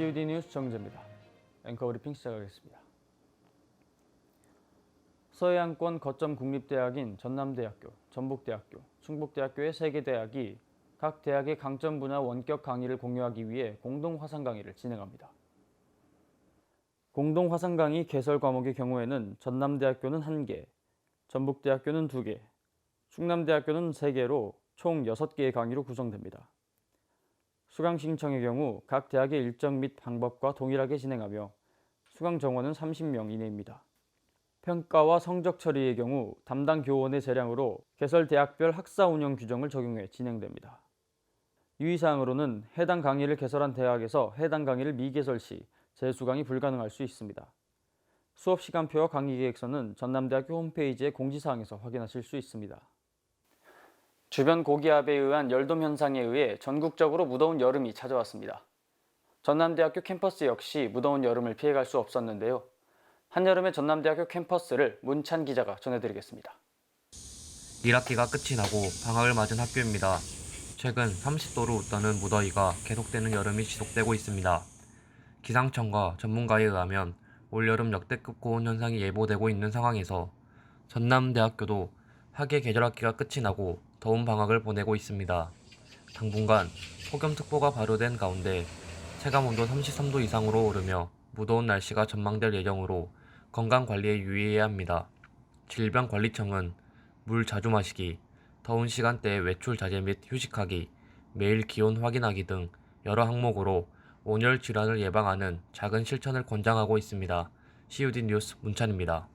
CUD 뉴스 정재입니다. 앵커 브리핑 시작하겠습니다. 서해안권 거점 국립대학인 전남대학교, 전북대학교, 충북대학교의 세개 대학이 각 대학의 강점 분야 원격 강의를 공유하기 위해 공동 화상 강의를 진행합니다. 공동 화상 강의 개설 과목의 경우에는 전남대학교는 1개, 전북대학교는 2개, 충남대학교는 3개로 총 6개의 강의로 구성됩니다. 수강 신청의 경우 각 대학의 일정 및 방법과 동일하게 진행하며 수강 정원은 30명 이내입니다. 평가와 성적 처리의 경우 담당 교원의 재량으로 개설 대학별 학사 운영 규정을 적용해 진행됩니다. 유의사항으로는 해당 강의를 개설한 대학에서 해당 강의를 미개설 시 재수강이 불가능할 수 있습니다. 수업 시간표와 강의 계획서는 전남대학교 홈페이지의 공지사항에서 확인하실 수 있습니다. 주변 고기압에 의한 열돔 현상에 의해 전국적으로 무더운 여름이 찾아왔습니다. 전남대학교 캠퍼스 역시 무더운 여름을 피해갈 수 없었는데요. 한여름의 전남대학교 캠퍼스를 문찬 기자가 전해드리겠습니다. 1학기가 끝이 나고 방학을 맞은 학교입니다. 최근 30도를 웃도는 무더위가 계속되는 여름이 지속되고 있습니다. 기상청과 전문가에 의하면 올여름 역대급 고온 현상이 예보되고 있는 상황에서 전남대학교도 학예 계절 학기가 끝이 나고 더운 방학을 보내고 있습니다. 당분간 폭염특보가 발효된 가운데 체감온도 33도 이상으로 오르며 무더운 날씨가 전망될 예정으로 건강 관리에 유의해야 합니다. 질병관리청은 물 자주 마시기, 더운 시간대에 외출 자제 및 휴식하기, 매일 기온 확인하기 등 여러 항목으로 온열 질환을 예방하는 작은 실천을 권장하고 있습니다. CUD 뉴스 문찬입니다.